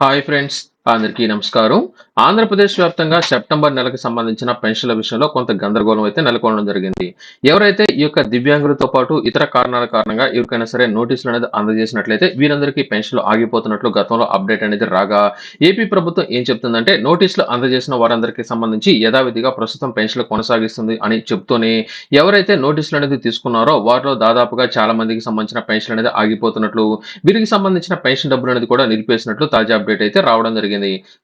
hi friends. అందరికీ నమస్కారం. ఆంధ్రప్రదేశ్ వ్యాప్తంగా సెప్టెంబర్ నెలకు సంబంధించిన పెన్షన్ల విషయంలో కొంత గందరగోళం అయితే నెలకొనడం జరిగింది. ఎవరైతే ఈ యొక్క దివ్యాంగులతో పాటు ఇతర కారణాల కారణంగా ఎవరికైనా సరే నోటీసులు అనేది అందజేసినట్లయితే వీరందరికీ పెన్షన్లు ఆగిపోతున్నట్లు గతంలో అప్డేట్ అనేది రాగా ఏపీ ప్రభుత్వం ఏం చెప్తుందంటే నోటీసులు అందజేసిన వారందరికీ సంబంధించి యథావిధిగా ప్రస్తుతం పెన్షన్లు కొనసాగిస్తుంది అని చెప్తూనే ఎవరైతే నోటీసులు అనేది తీసుకున్నారో వారిలో దాదాపుగా చాలా మందికి సంబంధించిన పెన్షన్ అనేది ఆగిపోతున్నట్లు వీరికి సంబంధించిన పెన్షన్ డబ్బులు అనేది కూడా నిలిపేసినట్లు తాజా అప్డేట్ అయితే రావడం జరిగింది.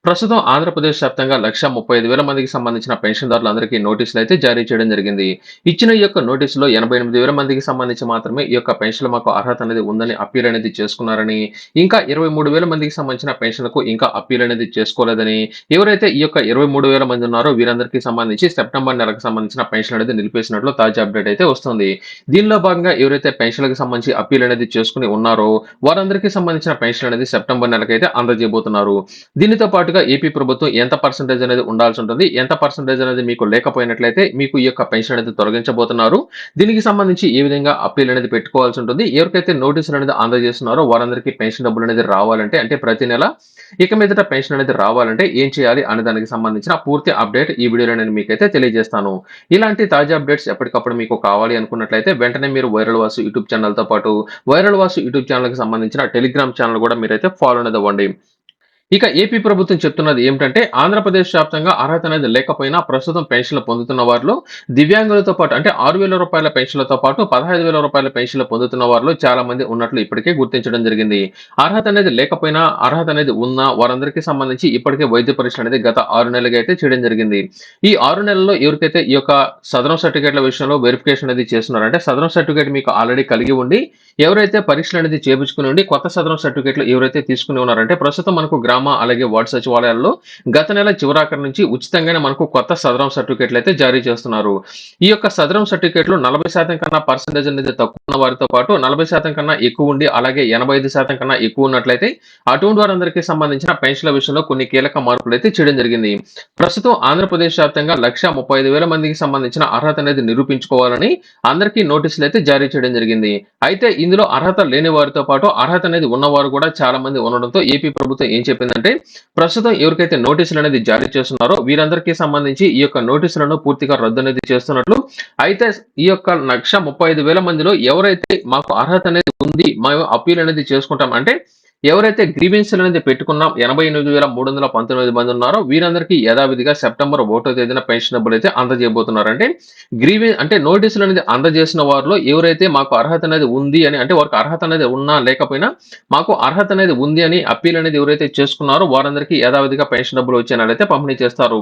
ప్రస్తుతం ఆంధ్రప్రదేశ్ వ్యాప్తంగా లక్ష ముప్పై ఐదు వేల మందికి సంబంధించిన పెన్షన్దారులందరికీ నోటీసులు అయితే జారీ చేయడం జరిగింది. ఇచ్చిన ఈ యొక్క నోటీసులో ఎనభై ఎనిమిది వేల మందికి సంబంధించి మాత్రమే ఈ యొక్క పెన్షన్ మాకు అర్హత అనేది ఉందని అప్పీల్ అనేది చేసుకున్నారని ఇంకా ఇరవై మూడు వేల మందికి సంబంధించిన పెన్షన్లకు ఇంకా అప్పీల్ అనేది చేసుకోలేదని ఎవరైతే ఈ యొక్క ఇరవై మూడు వేల మంది ఉన్నారో వీరందరికీ సంబంధించి సెప్టెంబర్ నెలకు సంబంధించిన పెన్షన్ అనేది నిలిపేసినట్లు తాజా అప్డేట్ అయితే వస్తుంది. దీనిలో భాగంగా ఎవరైతే పెన్షన్లకు సంబంధించి అప్పీల్ అనేది చేసుకుని ఉన్నారో వారందరికీ సంబంధించిన పెన్షన్ అనేది సెప్టెంబర్ నెలకైతే అందజేయబోతున్నారు. దీనితో పాటుగా ఏపీ ప్రభుత్వం ఎంత పర్సంటేజ్ అనేది ఉండాల్సి ఉంటుంది? ఎంత పర్సంటేజ్ అనేది మీకు లేకపోయినట్లయితే మీకు ఈ యొక్క పెన్షన్ అనేది తొలగించబోతున్నారు. దీనికి సంబంధించి ఏ విధంగా అప్పీల్ అనేది పెట్టుకోవాల్సి ఉంటుంది? ఎవరికైతే నోటీసులు అనేది అందజేస్తున్నారో వారందరికీ పెన్షన్ డబ్బులు అనేది రావాలంటే అంటే ప్రతి నెల ఇక మీదట పెన్షన్ అనేది రావాలంటే ఏం చేయాలి అనే దానికి సంబంధించిన పూర్తి అప్డేట్ ఈ వీడియోలో నేను మీకైతే తెలియజేస్తాను. ఇలాంటి తాజా అప్డేట్స్ ఎప్పటికప్పుడు మీకు కావాలి అనుకున్నట్లయితే వెంటనే మీరు వైరల్ వాసు యూట్యూబ్ ఛానల్తో పాటు వైరల్ వాసు యూట్యూబ్ ఛానల్కి సంబంధించిన టెలిగ్రామ్ ఛానల్ కూడా మీరైతే ఫాలో అనేది అవ్వండి. ఇక ఏపీ ప్రభుత్వం చెప్తున్నది ఏమిటంటే ఆంధ్రప్రదేశ్ వ్యాప్తంగా అర్హత అనేది లేకపోయినా ప్రస్తుతం పెన్షన్లు పొందుతున్న వారిలో దివ్యాంగులతో పాటు అంటే ఆరు వేల రూపాయల పెన్షన్లతో పాటు పదహైదు వేల రూపాయల పెన్షన్లు పొందుతున్న వారిలో చాలా మంది ఉన్నట్లు ఇప్పటికే గుర్తించడం జరిగింది. అర్హత అనేది లేకపోయినా అర్హత అనేది ఉన్న వారందరికీ సంబంధించి ఇప్పటికే వైద్య పరీక్ష అనేది గత ఆరు నెలలుగా అయితే చేయడం జరిగింది. ఈ ఆరు నెలల్లో ఎవరికైతే ఈ యొక్క సదరం సర్టిఫికేట్ల విషయంలో వెరిఫికేషన్ అనేది చేస్తున్నారంటే సదరం సర్టిఫికేట్ మీకు ఆల్రెడీ కలిగి ఉండి ఎవరైతే పరీక్షలు అనేది చేపించుకుని ఉండి కొత్త సదరం సర్టిఫికేట్లు ఎవరైతే తీసుకుని ఉన్నారంటే ప్రస్తుతం మనకు గ్రామ అలాగే వార్డు సచివాలయాల్లో గత నెల చివరాఖరి నుంచి ఉచితంగానే మనకు కొత్త సదరం సర్టిఫికేట్లు అయితే జారీ చేస్తున్నారు. ఈ యొక్క సదరం సర్టిఫికేట్లు నలభై శాతం కన్నా పర్సెంటేజ్ అనేది తక్కువ ఉన్న వారితో పాటు నలభై శాతం కన్నా ఎక్కువ ఉండి అలాగే ఎనభై ఐదు శాతం కన్నా ఎక్కువ ఉన్నట్లయితే అటువంటి వారందరికీ సంబంధించిన పెన్షన్ల విషయంలో కొన్ని కీలక మార్పులు అయితే చేయడం జరిగింది. ప్రస్తుతం ఆంధ్రప్రదేశ్ వ్యాప్తంగా లక్ష ముప్పై ఐదు వేల మందికి సంబంధించిన అర్హత అనేది నిరూపించుకోవాలని అందరికీ నోటీసులు అయితే జారీ చేయడం జరిగింది. అయితే ఇందులో అర్హత లేని వారితో పాటు అర్హత అనేది ఉన్నవారు కూడా చాలా మంది ఉండడంతో ఏపీ ప్రభుత్వం ఏం చెప్పింది? ఏంటంటే ప్రస్తుతం ఎవరికైతే నోటీసులు అనేది జారీ చేస్తున్నారో వీరందరికీ సంబంధించి ఈ యొక్క నోటీసులను పూర్తిగా రద్దు అనేది చేస్తున్నట్లు అయితే ఈ యొక్క లక్ష ముప్పై ఐదు వేల మందిలో ఎవరైతే మాకు అర్హత అనేది ఉంది మేము అప్పీల్ అనేది చేసుకుంటాం అంటే ఎవరైతే గ్రీవెన్స్లు అనేది పెట్టుకున్నాం ఎనభై ఎనిమిది వేల మూడు వందల పంతొమ్మిది మంది ఉన్నారో వీరందరికీ యథావిధిగా సెప్టెంబర్ ఒకటో తేదీన పెన్షన్ డబ్బులు అయితే అందజేయబోతున్నారంటే గ్రీవెన్ అంటే నోటీసులు అనేది అందజేసిన వారిలో ఎవరైతే మాకు అర్హత అనేది ఉంది అని అంటే వారికి అర్హత అనేది ఉన్నా లేకపోయినా మాకు అర్హత అనేది ఉంది అని అప్పీల్ అనేది ఎవరైతే చేసుకున్నారో వారందరికీ యథావిధిగా పెన్షన్ డబ్బులు వచ్చేనైతే పంపిణీ చేస్తారు.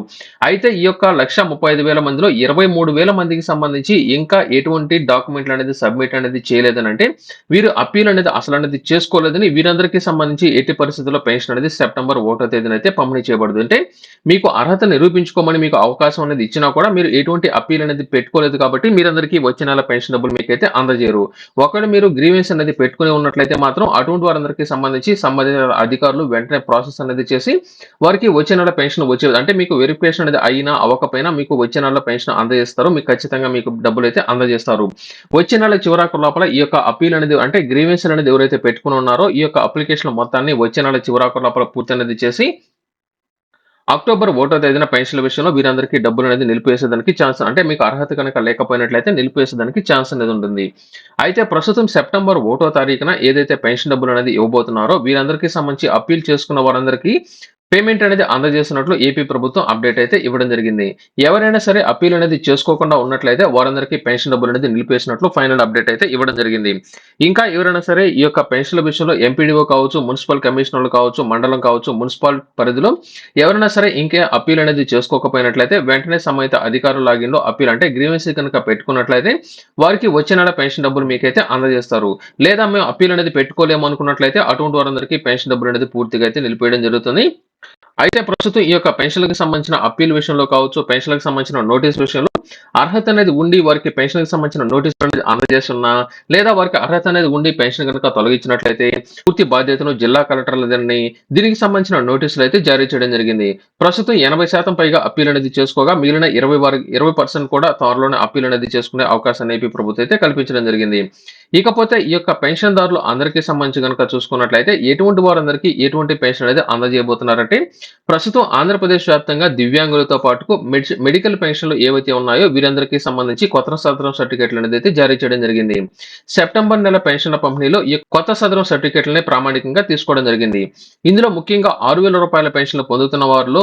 అయితే ఈ యొక్క లక్ష ముప్పై ఐదు వేల మందిలో ఇరవై మూడు వేల మందికి సంబంధించి ఇంకా ఎటువంటి డాక్యుమెంట్లు అనేది సబ్మిట్ అనేది చేయలేదని అంటే వీరు అప్పీల్ అనేది అసలు అనేది చేసుకోలేదని వీరందరికీ సంబంధించి ఎట్టి పరిస్థితుల్లో పెన్షన్ అనేది సెప్టెంబర్ ఒకటో తేదీన అయితే పంపిణీ చేయబడదు. అంటే మీకు అర్హత నిరూపించుకోమని మీకు అవకాశం అనేది ఇచ్చినా కూడా మీరు ఎటువంటి అప్పీల్ అనేది పెట్టుకోలేదు కాబట్టి మీరందరికీ వచ్చే నెల పెన్షన్ డబ్బులు మీకైతే అందజేయరు. ఒకవేళ మీరు గ్రీవెన్స్ అనేది పెట్టుకుని ఉన్నట్లయితే మాత్రం అటువంటి వారందరికీ సంబంధించి సంబంధించిన అధికారులు వెంటనే ప్రాసెస్ అనేది చేసి వారికి వచ్చే నెల పెన్షన్ వచ్చేది అంటే మీకు వెరిఫికేషన్ అనేది అయినా అవ్వకపోయినా మీకు వచ్చే నెల పెన్షన్ అందజేస్తారు. మీకు ఖచ్చితంగా మీకు డబ్బులు అయితే అందజేస్తారు. వచ్చే నెల చివరాకు లోపల ఈ యొక్క అప్పీల్ అనేది అంటే గ్రీవెన్స్ అనేది ఎవరైతే పెట్టుకుని ఉన్నారో ఈ యొక్క అప్లికేషన్ మొత్తాన్ని వచ్చే నెల చివరాకు లోపల పూర్తి అనేది చేసి అక్టోబర్ ఒకటో తేదీన పెన్షన్ల విషయంలో వీరందరికీ డబ్బులు అనేది నిలిపివేసేదానికి ఛాన్స్ అంటే మీకు అర్హత కనుక లేకపోయినట్లయితే నిలిపివేసేదానికి ఛాన్స్ అనేది ఉంటుంది. అయితే ప్రస్తుతం సెప్టెంబర్ ఒకటో తారీఖున ఏదైతే పెన్షన్ డబ్బులు అనేది ఇవ్వబోతున్నారో వీరందరికీ సంబంధించి అప్పీల్ చేసుకున్న వారందరికీ పేమెంట్ అనేది అందజేస్తున్నట్లు ఏపీ ప్రభుత్వం అప్డేట్ అయితే ఇవ్వడం జరిగింది. ఎవరైనా సరే అప్పీల్ అనేది చేసుకోకుండా ఉన్నట్లయితే వారందరికీ పెన్షన్ డబ్బులు అనేది నిలిపేసినట్లు ఫైనల్ అప్డేట్ అయితే ఇవ్వడం జరిగింది. ఇంకా ఎవరైనా సరే ఈ యొక్క పెన్షన్ల విషయంలో ఎంపీడీఓ కావచ్చు మున్సిపల్ కమిషనర్లు కావచ్చు మండలం కావచ్చు మున్సిపల్ పరిధిలో ఎవరైనా సరే ఇంకే అప్పీల్ అనేది చేసుకోకపోయినట్లయితే వెంటనే సంబంధిత అధికారుల లాగిన్లో అప్పీల్ అంటే గ్రీవెన్సీ కనుక పెట్టుకున్నట్లయితే వారికి వచ్చే నెల పెన్షన్ డబ్బులు మీకైతే అందజేస్తారు. లేదా మేము అప్పీల్ అనేది పెట్టుకోలేము అనుకున్నట్లయితే అటువంటి వారందరికీ పెన్షన్ డబ్బులు అనేది పూర్తిగా అయితే నిలిపేయడం జరుగుతుంది. అయితే ప్రస్తుతం ఈ యొక్క పెన్షన్లకు సంబంధించిన అప్పీల్ విషయంలో కావచ్చు పెన్షన్లకు సంబంధించిన నోటీస్ విషయంలో అర్హత అనేది ఉండి వారికి పెన్షన్‌కి సంబంధించిన నోటీస్ అనేది అందజేస్తున్నా లేదా వారికి అర్హత అనేది ఉండి పెన్షన్ కనుక తొలగించినట్లయితే పూర్తి బాధ్యతను జిల్లా కలెక్టర్లదని దీనికి సంబంధించిన నోటీసులు అయితే జారీ చేయడం జరిగింది. ప్రస్తుతం 80% పైగా అప్పీల్ అనేది చేసుకోగా మిగిలిన ఇరవై వారి ఇరవై పర్సెంట్ కూడా త్వరలోనే అప్పీల్ అనేది చేసుకునే అవకాశాన్ని ఏపీ ప్రభుత్వం అయితే కల్పించడం జరిగింది. ఇకపోతే ఈ యొక్క పెన్షన్‌దారులు అందరికీ సంబంధించి గనుక చూసుకున్నట్లయితే ఎటువంటి వారందరికీ ఎటువంటి పెన్షన్ అనేది అందజేయబోతున్నారంటే ప్రస్తుతం ఆంధ్రప్రదేశ్ వ్యాప్తంగా దివ్యాంగులతో పాటుకు మెడికల్ పెన్షన్‌లు ఏవైతే ఉన్నాయో వీరందరికీ సంబంధించి కొత్త సదరం సర్టిఫికేట్‌లు అనేది అయితే జారీ చేయడం జరిగింది. సెప్టెంబర్ నెల పెన్షన్ల పంపిణీలో ఈ కొత్త సదరం సర్టిఫికేట్‌లని ప్రామాణికంగా తీసుకోవడం జరిగింది. ఇందులో ముఖ్యంగా ఆరు వేల రూపాయల పెన్షన్‌లు పొందుతున్న వారిలో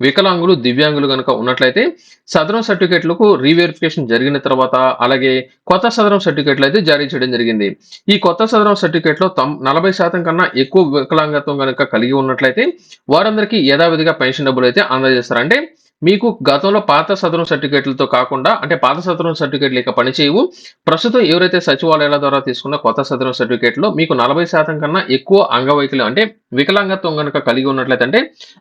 వికలాంగులు, దివ్యాంగులు గనుక ఉన్నట్లయితే సదరం సర్టిఫికేట్‌లకు రీవెరిఫికేషన్ జరిగిన తర్వాత అలాగే కొత్త సదరం సర్టిఫికేట్‌లు అయితే జారీ చేయడం జరిగింది. ఈ కొత్త సదరం సర్టిఫికేట్‌లో తమ్ నలభై శాతం కన్నా ఎక్కువ వికలాంగత్వం గనుక కలిగి ఉన్నట్లయితే వారందరికీ యథావిధిగా పెన్షన్ డబ్బులు అయితే అందజేస్తారంటే మీకు గతంలో పాత సదరం సర్టిఫికేట్‌లతో కాకుండా అంటే పాత సదరం సర్టిఫికేట్‌లు ఇక పనిచేయవు. ప్రస్తుతం ఎవరైతే సచివాలయాల ద్వారా తీసుకున్న కొత్త సదరం సర్టిఫికేట్‌లో మీకు 40% కన్నా ఎక్కువ అంగవైకల్యం అంటే వికలాంగత్వం కనుక కలిగి ఉన్నట్లయితే అంటే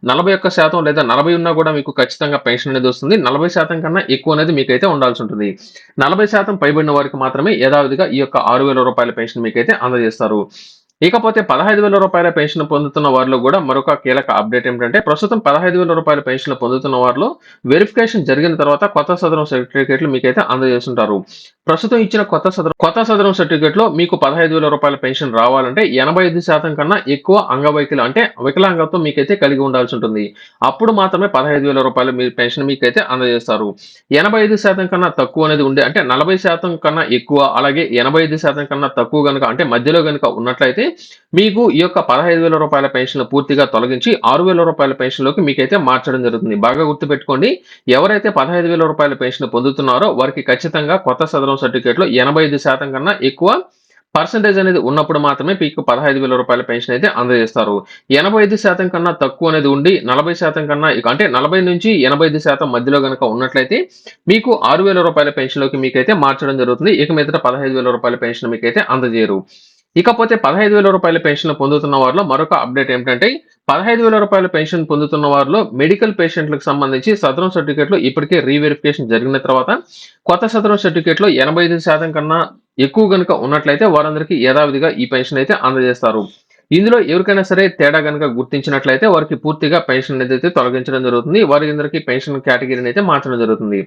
41% లేదా 40 ఉన్నా కూడా మీకు ఖచ్చితంగా పెన్షన్ అనేది వస్తుంది. 40% కన్నా ఎక్కువ అనేది మీకైతే ఉండాల్సి ఉంటుంది. 40% పైబడిన వారికి మాత్రమే యథావిధిగా ఈ యొక్క ఆరు వేల రూపాయల పెన్షన్ మీకైతే అందజేస్తారు. ఇకపోతే పదహైదు వేల రూపాయల పెన్షన్ పొందుతున్న వారిలో కూడా మరొక కీలక అప్డేట్ ఏమిటంటే ప్రస్తుతం పదహైదు వేల రూపాయల పెన్షన్ పొందుతున్న వారిలో వెరిఫికేషన్ జరిగిన తర్వాత కొత్త సదరం సర్టిఫికేట్‌లు మీకైతే అందజేస్తుంటారు. ప్రస్తుతం ఇచ్చిన కొత్త సదరం కొత్త సదరం సర్టిఫికేట్‌లో మీకు పదహైదు వేల రూపాయల పెన్షన్ రావాలంటే 85% కన్నా ఎక్కువ అంగవైకల్యం అంటే వికలాంగత్వం మీకైతే కలిగి ఉండాల్సి ఉంటుంది. అప్పుడు మాత్రమే రూ. 15,000 మీ పెన్షన్ మీకైతే అందజేస్తారు. 85% కన్నా తక్కువ అనేది ఉండే అంటే 40% కన్నా ఎక్కువ అలాగే 85% కన్నా తక్కువ కనుక అంటే మధ్యలో కనుక ఉన్నట్లయితే మీకు ఈ యొక్క పదహైదు వేల రూపాయల పెన్షన్ పూర్తిగా తొలగించి ఆరు వేల రూపాయల పెన్షన్‌లోకి మీకైతే మార్చడం జరుగుతుంది. బాగా గుర్తుపెట్టుకోండి. ఎవరైతే పదహైదు వేల రూపాయల పెన్షన్ పొందుతున్నారో వారికి ఖచ్చితంగా కొత్త సదరం సర్టిఫికేట్‌లో 85% కన్నా ఎక్కువ పర్సెంటేజ్ అనేది ఉన్నప్పుడు మాత్రమే మీకు పదహైదు వేల రూపాయల పెన్షన్ అయితే అందజేస్తారు. 85% కన్నా తక్కువ అనేది ఉండి 40% కన్నా అంటే 40-85% మధ్యలో కనుక ఉన్నట్లయితే మీకు ఆరు వేల రూపాయల పెన్షన్‌లోకి మీకైతే మార్చడం జరుగుతుంది. ఇక మీద పదహైదు వేల రూపాయల పెన్షన్ మీకైతే అందజేయరు. ఇకపోతే పదహైదు వేల రూపాయల పెన్షన్ పొందుతున్న వారిలో మరొక అప్డేట్ ఏమిటంటే రూ. 15,000 పెన్షన్ పొందుతున్న వారిలో మెడికల్ పేషెంట్‌లకు సంబంధించి సదరం సర్టిఫికేట్‌లో ఇప్పటికే రీవెరిఫికేషన్ జరిగిన తర్వాత కొత్త సదరం సర్టిఫికేట్‌లో 85% కన్నా ఎక్కువ గనుక ఉన్నట్లయితే వారందరికీ యథావిధిగా ఈ పెన్షన్ అయితే అందజేస్తారు. ఇందులో ఎవరికైనా సరే తేడా కనుక గుర్తించినట్లయితే వారికి పూర్తిగా పెన్షన్ అనేది అయితే తొలగించడం జరుగుతుంది. వారందరికీ పెన్షన్ కేటగిరీని అయితే మార్చడం జరుగుతుంది.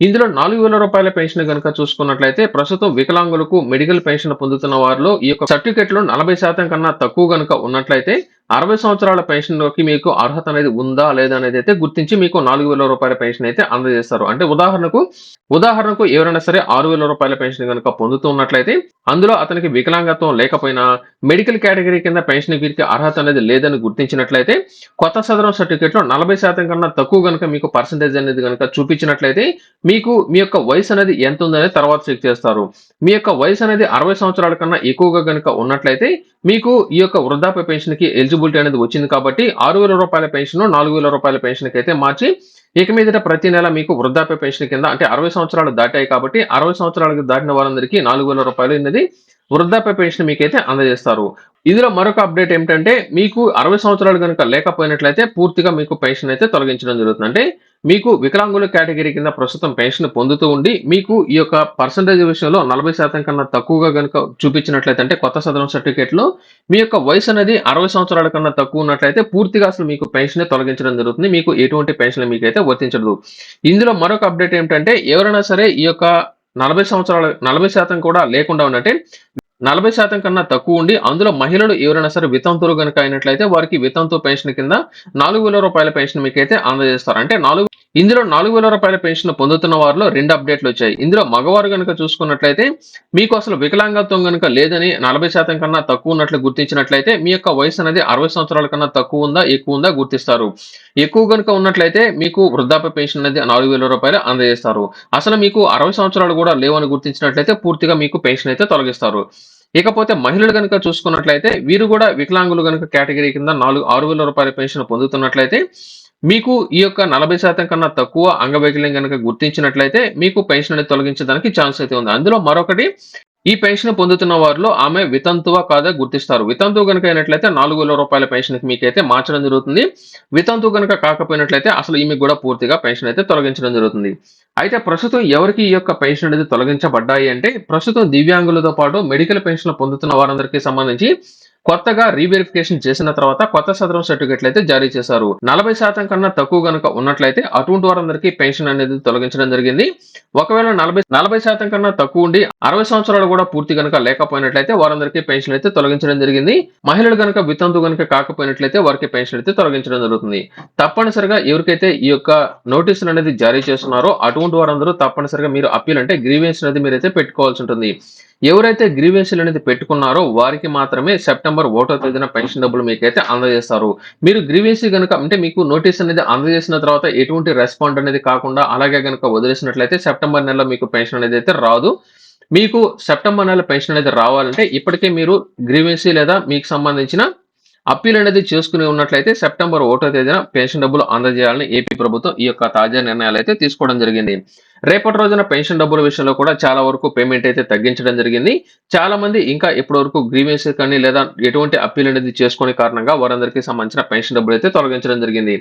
ఇందులో నాలుగు వేల రూపాయల పెన్షన్ గనుక చూసుకున్నట్లయితే ప్రస్తుతం వికలాంగులకు మెడికల్ పెన్షన్ పొందుతున్న వారిలో ఈ యొక్క సర్టిఫికేట్‌లో 40% కన్నా తక్కువ గనుక ఉన్నట్లయితే 60 సంవత్సరాల పెన్షన్‌లోకి మీకు అర్హత అనేది ఉందా? లేదా? అనేది అయితే గుర్తించి మీకు నాలుగు వేల రూపాయల పెన్షన్ అయితే అందజేస్తారు. అంటే ఉదాహరణకు ఉదాహరణకు ఎవరైనా సరే ఆరు వేల రూపాయల పెన్షన్ కనుక పొందుతున్నట్లయితే అందులో అతనికి వికలాంగత్వం లేకపోయినా మెడికల్ కేటగిరీ కింద పెన్షన్ వీరికి అర్హత అనేది లేదని గుర్తించినట్లయితే కొత్త సదరం సర్టిఫికేట్‌లో 40% కన్నా తక్కువ కనుక మీకు పర్సెంటేజ్ అనేది గనుక చూపించినట్లయితే మీకు మీ యొక్క వయసు అనేది ఎంత ఉందనేది తర్వాత చెక్ చేస్తారు. మీ యొక్క వయసు అనేది 60 సంవత్సరాల కన్నా ఎక్కువగా గనుక ఉన్నట్లయితే మీకు ఈ యొక్క వృద్ధాప్య పెన్షన్‌కి ఎలిజిబిలిటీ అనేది వచ్చింది కాబట్టి ఆరు వేల రూపాయల పెన్షన్ నాలుగు వేల రూపాయల పెన్షన్ అయితే మార్చి ఇక మీదట ప్రతి నెల మీకు వృద్ధాప్య పెన్షన్ కింద అంటే 60 సంవత్సరాలు దాటాయి కాబట్టి 60 సంవత్సరాలకు దాటిన వారందరికీ రూ. 4,000 అనేది వృద్ధాప్య పెన్షన్ మీకైతే అందజేస్తారు. ఇందులో మరొక అప్డేట్ ఏమిటంటే మీకు 60 సంవత్సరాలు కనుక లేకపోయినట్లయితే పూర్తిగా మీకు పెన్షన్ అయితే తొలగించడం జరుగుతుంది. అంటే మీకు వికలాంగుల కేటగిరీ కింద ప్రస్తుతం పెన్షన్ పొందుతూ ఉండి మీకు ఈ యొక్క పర్సంటేజ్ విషయంలో 40% కన్నా తక్కువగా కనుక చూపించినట్లయితే అంటే కొత్త సదరం సర్టిఫికేట్‌లో మీ యొక్క వయసు అనేది 60 సంవత్సరాల కన్నా తక్కువ ఉన్నట్లయితే పూర్తిగా అసలు మీకు పెన్షన్ తొలగించడం జరుగుతుంది. మీకు ఎటువంటి పెన్షన్ మీకైతే వర్తించదు. ఇందులో మరొక అప్డేట్ ఏమిటంటే ఎవరైనా సరే ఈ యొక్క 40 సంవత్సరాల 40% కూడా లేకుండా ఉన్నట్టే 40% కన్నా తక్కువ ఉండి అందులో మహిళలు ఎవరైనా సరే వితంతులు కనుక అయినట్లయితే వారికి వితంతు పెన్షన్ కింద నాలుగు వేల రూపాయల పెన్షన్ మీకైతే అందజేస్తారు. అంటే నాలుగు ఇందులో నాలుగు వేల రూపాయల పెన్షన్ పొందుతున్న వారిలో రెండు అప్డేట్‌లు వచ్చాయి. ఇందులో మగవారు కనుక చూసుకున్నట్లయితే మీకు అసలు వికలాంగత్వం కనుక లేదని 40% కన్నా తక్కువ ఉన్నట్లు గుర్తించినట్లయితే మీ యొక్క వయసు అనేది 60 సంవత్సరాల కన్నా తక్కువ ఉందా? ఎక్కువ ఉందా? గుర్తిస్తారు. ఎక్కువ గనుక ఉన్నట్లయితే మీకు వృద్ధాప్య పెన్షన్ అనేది నాలుగు వేల రూపాయలు అందజేస్తారు. అసలు మీకు 60 సంవత్సరాలు కూడా లేవని గుర్తించినట్లయితే పూర్తిగా మీకు పెన్షన్ అయితే తొలగిస్తారు. ఇకపోతే మహిళలు కనుక చూసుకున్నట్లయితే వీరు కూడా వికలాంగులు కనుక కేటగిరీ కింద నాలుగు ఆరు వేల రూపాయల పెన్షన్ పొందుతున్నట్లయితే మీకు ఈ యొక్క 40% కన్నా తక్కువ అంగవైకల్యం కనుక గుర్తించినట్లయితే మీకు పెన్షన్ అనేది తొలగించడానికి ఛాన్స్ అయితే ఉంది. అందులో మరొకటి ఈ పెన్షన్ పొందుతున్న వారిలో ఆమె వితంతువ కాదా గుర్తిస్తారు. వితంతువు కనుక అయినట్లయితే నాలుగు వేల రూపాయల పెన్షన్ మీకైతే మార్చడం జరుగుతుంది. వితంతువు కనుక కాకపోయినట్లయితే అసలు ఈమె కూడా పూర్తిగా పెన్షన్ అయితే తొలగించడం జరుగుతుంది. అయితే ప్రస్తుతం ఎవరికి ఈ యొక్క పెన్షన్ అనేది తొలగించబడ్డాయి అంటే ప్రస్తుతం దివ్యాంగులతో పాటు మెడికల్ పెన్షన్ పొందుతున్న వారందరికీ సంబంధించి కొత్తగా రీవెరిఫికేషన్ చేసిన తర్వాత కొత్త సదరం సర్టిఫికెట్లు అయితే జారీ చేశారు. నలభై శాతం కన్నా తక్కువ గనుక ఉన్నట్లయితే అటువంటి వారందరికీ పెన్షన్ అనేది తొలగించడం జరిగింది. ఒకవేళ నలభై నలభై శాతం కన్నా తక్కువ ఉండి అరవై సంవత్సరాలు కూడా పూర్తి కనుక లేకపోయినట్లయితే వారందరికీ పెన్షన్ అయితే తొలగించడం జరిగింది. మహిళలు కనుక వితంతు కనుక కాకపోయినట్లయితే వారికి పెన్షన్ అయితే తొలగించడం జరుగుతుంది. తప్పనిసరిగా ఎవరికైతే ఈ యొక్క నోటీసులు అనేది జారీ చేస్తున్నారో అటువంటి వారందరూ తప్పనిసరిగా మీరు అప్పీల్ అంటే గ్రీవెన్స్ అనేది మీరైతే పెట్టుకోవాల్సి ఉంటుంది. ఎవరైతే గ్రీవెన్సీలు అనేది పెట్టుకున్నారో వారికి మాత్రమే సెప్టెంబర్ ఒకటో తేదీన పెన్షన్ డబ్బులు మీకైతే అందజేస్తారు. మీరు గ్రీవెన్సీ కనుక అంటే మీకు నోటీస్ అనేది అందజేసిన తర్వాత ఎటువంటి రెస్పాండ్ అనేది కాకుండా అలాగే కనుక వదిలేసినట్లయితే సెప్టెంబర్ నెలలో మీకు పెన్షన్ అనేది అయితే రాదు. మీకు సెప్టెంబర్ నెల పెన్షన్ అనేది రావాలంటే ఇప్పటికే మీరు గ్రీవెన్సీ లేదా మీకు సంబంధించిన అప్పీల్ అనేది చేసుకుని ఉన్నట్లయితే సెప్టెంబర్ ఒకటో తేదీన పెన్షన్ డబ్బులు అందజేయాలని ఏపీ ప్రభుత్వం ఈ యొక్క తాజా నిర్ణయాలు అయితే తీసుకోవడం జరిగింది. రేపటి రోజున పెన్షన్ డబ్బుల విషయంలో కూడా చాలా వరకు పేమెంట్ అయితే తగ్గించడం జరిగింది. చాలా మంది ఇంకా ఇప్పటి వరకు గ్రీవెన్స్ కానీ లేదా ఎటువంటి అప్పీల్ అనేది చేసుకునే కారణంగా వారందరికీ సంబంధించిన పెన్షన్ డబ్బులు అయితే తొలగించడం జరిగింది.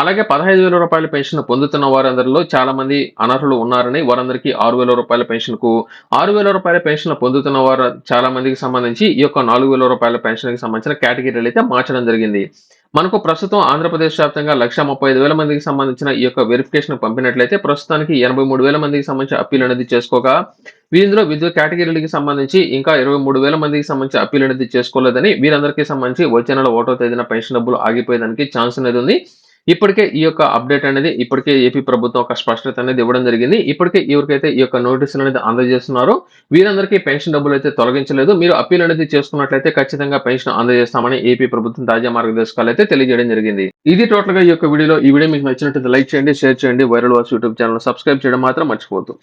అలాగే పదహైదు వేల రూపాయల పెన్షన్ పొందుతున్న వారందరిలో చాలా మంది అనర్హులు ఉన్నారని వారందరికీ ఆరు వేల రూపాయల పెన్షన్కు ఆరు వేల రూపాయల పెన్షన్ పొందుతున్న వారు చాలా మందికి సంబంధించి ఈ యొక్క నాలుగు వేల రూపాయల పెన్షన్కి సంబంధించిన కేటగిరీలు అయితే మార్చడం జరిగింది. మనకు ప్రస్తుతం ఆంధ్రప్రదేశ్ వ్యాప్తంగా లక్ష ముప్పై ఐదు వేల మందికి సంబంధించిన ఈ యొక్క వెరిఫికేషన్ పంపినట్లయితే ప్రస్తుతానికి ఎనభై మూడు వేల మందికి సంబంధించి అప్పీల్ అనేది చేసుకోగా. వీరిలో వివిధ కేటగిరీలకి సంబంధించి ఇంకా ఇరవై మూడు వేల మందికి సంబంధించి అప్పీల్ అనేది చేసుకోలేదని వీరందరికీ సంబంధించి వచ్చే నెల ఒకటో తేదీన పెన్షన్ డబ్బులు ఆగిపోయేదానికి ఛాన్స్ అనేది ఉంది. ఇప్పటికే ఈ యొక్క అప్డేట్ అనేది ఇప్పటికే ఏపీ ప్రభుత్వం ఒక స్పష్టత అనేది ఇవ్వడం జరిగింది. ఇప్పటికే ఎవరికైతే ఈ యొక్క నోటీసులు అనేది అందజేస్తున్నారో. వీరందరికీ పెన్షన్ డబ్బులు అయితే తొలగించలేదు. మీరు అప్పీల్ అనేది చేసుకున్నట్లయితే ఖచ్చితంగా పెన్షన్ అందజేస్తామని ఏపీ ప్రభుత్వం తాజా మార్గదర్శకాలు అయితే తెలియజేయడం జరిగింది. ఇది టోటల్గా ఈ యొక్క వీడియోలో. ఈ వీడియో మీకు నచ్చినట్టు లైక్ చేయండి షేర్ చేయండి. వైరల్ వాస్ యూట్యూబ్ ఛానల్ సబ్స్క్రైబ్ చేయడం మాత్రం మర్చిపోవద్దు.